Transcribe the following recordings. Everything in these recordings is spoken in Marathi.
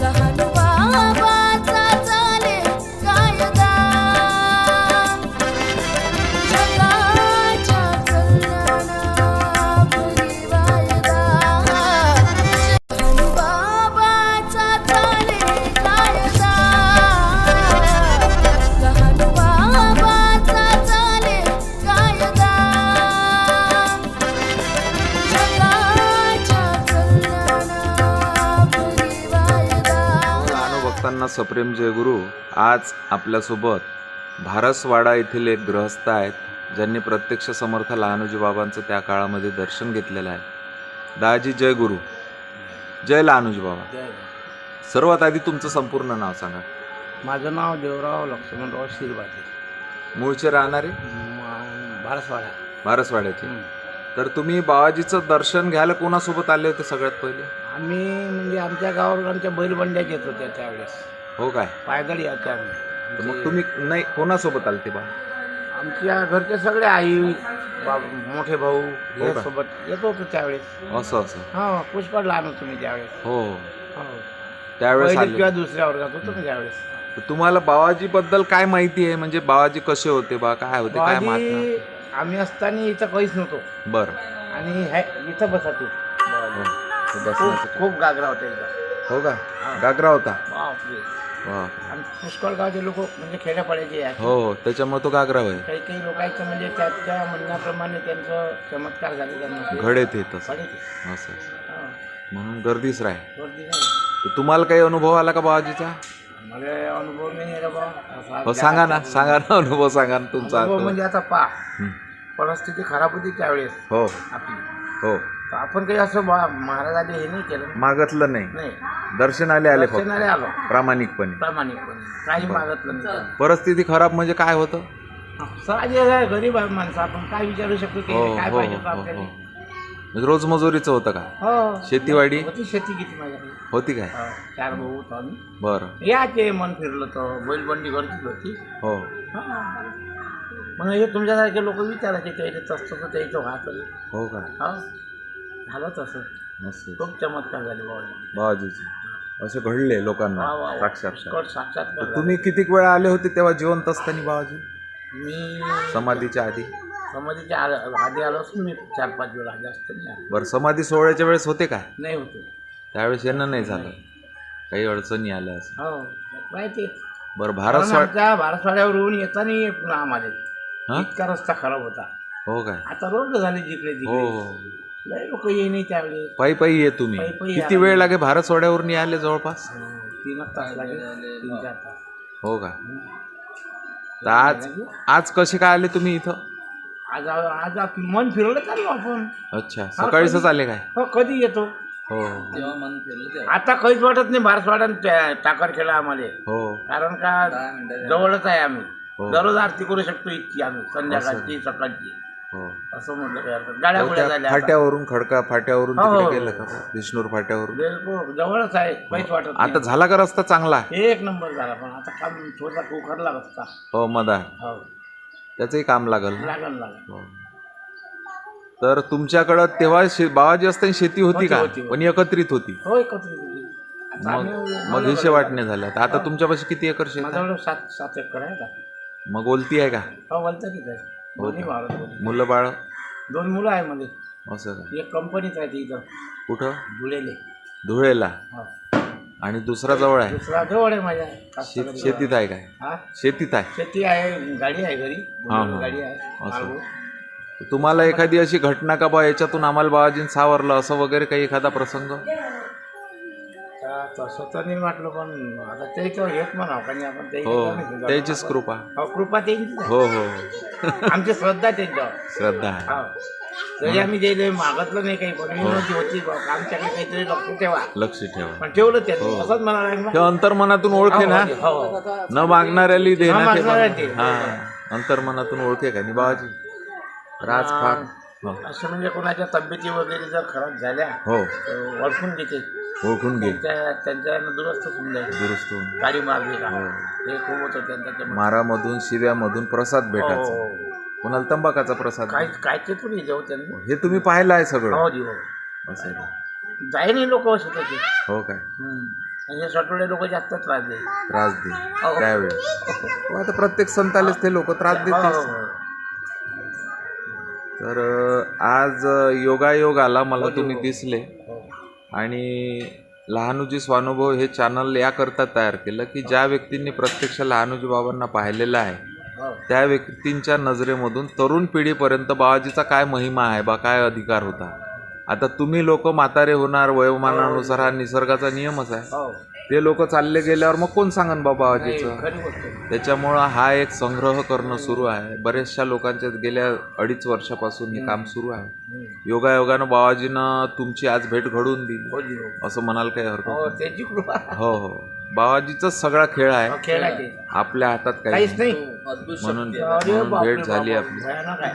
लहान बाबाचा भक्तांना सप्रेम जयगुरु आज आपल्यासोबत भारसवाडा येथील एक गृहस्थ आहेत ज्यांनी प्रत्यक्ष समर्थ लहानोजी बाबांचं त्या काळामध्ये दर्शन घेतलेलं आहे. दाजी जय गुरु जय लहानोजी. बाबा सर्वात आधी तुमचं संपूर्ण नाव सांगा. माझं नाव देवराव लक्ष्मणराव शिरवाटे मूळचे राहणारे? भारसवाडा. भारसवाड्याचे. तर तुम्ही बाबाजीचं दर्शन घ्यायला कोणासोबत आले होते सगळ्यात पहिले? आम्ही म्हणजे आमच्या गावावर आमच्या बैलबंड्यात येत होत्या त्यावेळेस. हो काय? पायदळी यायच्या आम्ही. मग तुम्ही नाही कोणासोबत आले ते बा? आमच्या घरचे सगळे आई बाब मोठे भाऊ हो का? सोबत येत होतो त्यावेळेस. असं असं. हा पुष्कळ लहान होतो मी त्यावेळेस. हो. हो. त्यावेळेस पहिलीत आले. किंवा दुसऱ्या वर्गात होतो मी त्यावेळेस. तर तुम्हाला बाबाजी बद्दल काय माहिती आहे? म्हणजे बाबाजी कसे होते बा? काय होते? काय महात्मा बाबाजी आम्ही असताना इथं काहीच नव्हतो. बर. आणि हे इथं बसत हो खूप खूप गागरा होता एकदा हो का? गागरा होता? बापरे. वा. आणि पुष्कळ गावचे लोक म्हणजे खेड्यापाड्याचे आहे हो हो. त्याच्यामुळे तो गागरा होय. काही काही लोकांचं म्हणजे त्याच्या म्हणण्याप्रमाणे त्यांचं चमत्कार झाले त्यांना घडे ते तसं. ते. असं हा. म्हणून गर्दीच राहे गर्दी नाही. तुम्हाला काही अनुभव आला का बाबाजीचा? मला अनुभव नाही रे बा. असा हो सांगा ना. सांगा ना अनुभव सांगा ना तुमचा अनुभव म्हणजे आता पा हं. परिस्थिती खराब होती त्यावेळेस. हो. आपली. हो. तर आपण काही असं बा महाराजाने हे नाही केलं. मागतलं नाही. नाही. दर्शनाले आले दर्शनाला फक्त. आलो प्रामाणिकपणे. प्रामाणिकपणे. काही मागतलं नाही. परिस्थिती खराब म्हणजे काय होतं? आहे गरीब आहे माणसं आपण काय विचारू शकतो की हो काय हो पाहिजे हो होतं हो आपल्याला? म्हणजे रोजमजुरीचं होतं का? हो. शेतीवाडी? होती शेती किती माझ्याकडे. होती काय? हो, चार भाऊ होतो आम्ही. बरं. याचे मन फिरलं तर बैलबंडी घरचीच होती. हो. मग हे तुमच्यासारखे लोक विचारायचे त्याचे तसं तर त्याचं व्हायचं हो का? हो? झालं तसं. मस्त. खूप चमत्कार झाले बाबा बाबाजीचे असे घडले लोकांना. वा, वा, वा. साक्षात. साक्षात्कार तर तुम्ही कितीक वेळा आले होते तेव्हा जिवंत असताना बाबाजी. मी समाधीच्या आधी. समाधीच्या आधी आलो असून मी चार पाच वेळा जास्त नाही आलो. बरं समाधी सोहळ्याच्या वेळेस होते काय नाही होतो. त्यावेळेस येणं नाही झालं. काही अडचणी आल्या असं. हो. माहिती बरं कारण भारत आमच्या भारतवाड्यावरून येताना आम्हाला हा? इतका रस्ता खराब होता. हो काय? आता रोड झाले जिकडे हो तिकडे. हो लय लोक ये नाही त्यावेळेस पायी पायी ये तुम्ही. पायी पायी किती. वेळ लागे भारत सोहळ्यावरून आले जवळपास? हो, तीन तास लागेल. तीन चार तास. हो का? तर आज आज कसे काय आले तुम्ही इथं? आज आज आपण मन फिरवलं चाललो आपण. अच्छा. सकाळीच आले काय? हो कधी येतो? हो. आता काहीच वाटत नाही भारतवाडा टाकर केला आम्हाला. हो. कारण का जवळच आहे आम्ही. हो. दररोज आरती करू शकतो इतकी आम्ही संध्याकाळची सकाळची. हो. असं म्हटलं काय हरकत. गाड्या हो, गुड्या त्या झाल्या आता. फाट्यावरून खडका फाट्यावरून हो, तिकडे गेलं. का? विष्णूर फाट्यावरून. बिलकुल जवळच आहे काहीच वाटत आता नाही झाला का रस्ता चांगला? एक नंबर झाला पण आता काम थोडा उखडला रस्ता. हो मदा हो. त्याचंही काम लागल. लागल लागल. हो. तर तुमच्याकडं तेव्हा शे- बाबाजी असताना शेती होती होती, का? होती, होती. पण एकत्रित होती. हो एकत्रित मग मग हिशे वाटणे झाले. आता आता तुमच्यापाशी किती एकर शेत आहे? माझ्याकडे सात सात एकर आहे का मग ओलती आहे का? हो बोलता की काय दोन्ही भारत बोलतो. मुलं बाळ? दोन मुलं आहे मध्ये असं का? एक कंपनीत आहे ती इथं. कुठं? धुळेले. धुळेला. हो. आणि दुसरा जवळ आहे? दुसरा जवळ आहे माझ्या. कास्तकरी शेतीत आहे काय? हा? शेतीत आहे? शेती आहे गाडी आहे घरी. हा, हा. गाडी आहे. असं. तुम्हाला एखादी अशी घटना का बा याच्यातून आम्हाला बाबाजीने सावरलं? असं वगैरे काही एखादा प्रसंग? तर नाही वाटलं पण आता त्याच्यावर घेत म्हणा कारण आपण ते हो त्याचीच कृपा. हो कृपा त्यांचीच आहे. हो हो. आमची श्रद्धा त्यांच्यावर. श्रद्धा आहे. हो. तरी आम्ही जे मागतलं नाही काही पण विनंती होती बा, आमच्याकडे काहीतरी लक्ष ठेवा. लक्ष ठेवा. पण ठेवलं त्यांनी. असंच म्हणाला लागला ते अंतर्मनातून ओळखे ना. हो, हो. न मागणाऱ्याली हा, देण्यात मागणाऱ्याला. दे. हा अंतर्मनातून ओळखे का नि बाबाजी? राज फाक. असं म्हणजे कोणाच्या तब्येती वगैरे जर खराब झाल्या हो. तर ओळखून घेते ओळखून घे. त्या त्यांच्या दुरुस्त होऊन जाईल दुरुस्त होऊन. गाडी मारली का हो. हे खूप होतं त्यांच्या. मारामधून शिव्यामधून प्रसाद हो, भेटायचा. हो. कोणाला तंबाखाचा प्रसाद काय काय ते थोडी जेव त्यांनी. हे तुम्ही पाहिलं आहे सगळं. हो जी हो. असं. जाय नाही लोक त्याचे. हो काय? हम्म. म्हणजे सटोडे लोक जास्त त्रास देईल त्रास दे. हो. त्यावेळी. हो, आता प्रत्येक संतालेच ते लोक त्रास देतात तर आज योगायोग आला मला तुम्ही दिसले. आणि लहानुजी स्वानुभव हे चॅनल याकरता तयार केलं की ज्या व्यक्तींनी प्रत्यक्ष लहानुजी बाबांना पाहिलेलं आहे हो. त्या व्यक्तींच्या नजरेमधून तरुण पिढीपर्यंत बाबाजीचा काय महिमा आहे बा काय अधिकार होता? आता तुम्ही लोक म्हातारे होणार वयोमानानुसार हा निसर्गाचा नियमच आहे. हो. ते लोक चालले गेल्यावर मग कोण सांगन बाबा आहे. त्याच्यामुळं हा एक संग्रह करणं सुरू आहे. बऱ्याचशा लोकांच्या गेल्या अडीच वर्षापासून हे काम सुरू आहे. योगायोगानं बाबाजीनं तुमची आज भेट घडवून दिली. हो हो. असं म्हणाल काही हरकत हो हो हो. बाबाजीचाच सगळा खेळ आहे. हो, आपल्या हातात काही काहीच नाही. म्हणून भेट झाली आपली.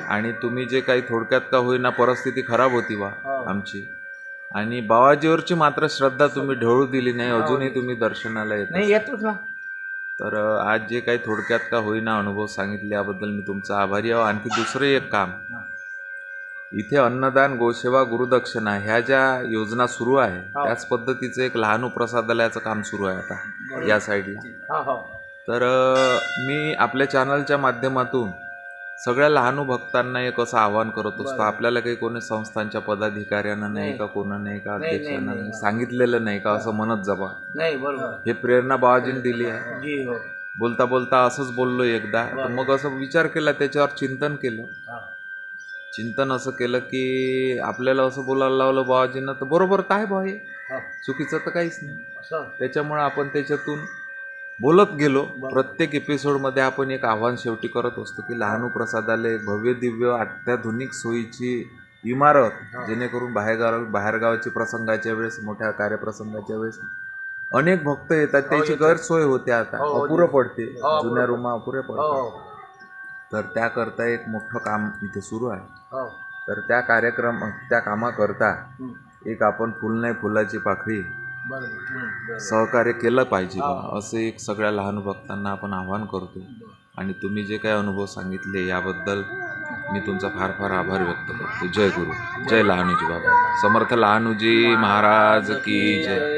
आणि तुम्ही जे काही थोडक्यात का होईना परिस्थिती खराब होती बा. आमची आणि बाबाजीवरची मात्र श्रद्धा तुम्ही ढळू दिली नाही अजूनही तुम्ही दर्शनाला येत नाही येतोच ना. तर आज जे काही थोडक्यात का होईना अनुभव सांगितले याबद्दल मी तुमचा आभारी आहो. आणखी दुसरं एक काम. इथे अन्नदान गोसेवा गुरुदक्षिणा ह्या ज्या योजना सुरू आहे हो. त्याच पद्धतीचं एक लहानू प्रसादालयाचं काम सुरू आहे आता या साईडला. हा हो. तर मी आपल्या चॅनलच्या माध्यमातून सगळ्या लहानू भक्तांना एक असं आवाहन करत असतो. आपल्याला काही कोणी संस्थांच्या पदाधिकाऱ्यांना नाही. का कोणा नाही का अध्यक्षांना नाही. सांगितलेलं नाही का असं म्हणत जबा नाही बरोबर हे प्रेरणा बाबाजीने दिली आहे जी हो बोलता बोलता असंच बोललो एकदा. मग असं विचार केला त्याच्यावर चिंतन केलं. चिंतन असं केलं की आपल्याला असं बोलायला लावलं बाबाजींना तर बरोबर काय बा हे. चुकीचं तर काहीच नाही त्याच्यामुळे आपण त्याच्यातून बोलत गेलो. प्रत्येक एपिसोडमध्ये आपण एक आव्हान शेवटी करत असतो की लहानू प्रसादालय भव्य दिव्य अत्याधुनिक सोयीची इमारत हा. जेणेकरून बाहेरगाव बाहेरगावाची प्रसंगाच्या वेळेस मोठ्या कार्यप्रसंगाच्या वेळेस अनेक भक्त येतात त्याची येतात. गैरसोय होते आता हो, हो. अपुरं पडते हो, जुन्या पडते. रूमा अपुरे हो पडतात तर त्याकरता एक मोठं काम इथे सुरू आहे हो तर त्या कार्यक्रम त्या कामाकरता. एक आपण फुल नाही फुलाची बरोबर. सहकार्य केलं पाहिजे. बा. असं एक सगळ्या लहान भक्तांना आपण आवाहन करतो. आणि तुम्ही जे काही अनुभव सांगितले याबद्दल मी तुमचा फार फार आभार व्यक्त करतो. जय गुरु. जय लहानूजी बाबा. समर्थ लहानूजी महाराज की जय.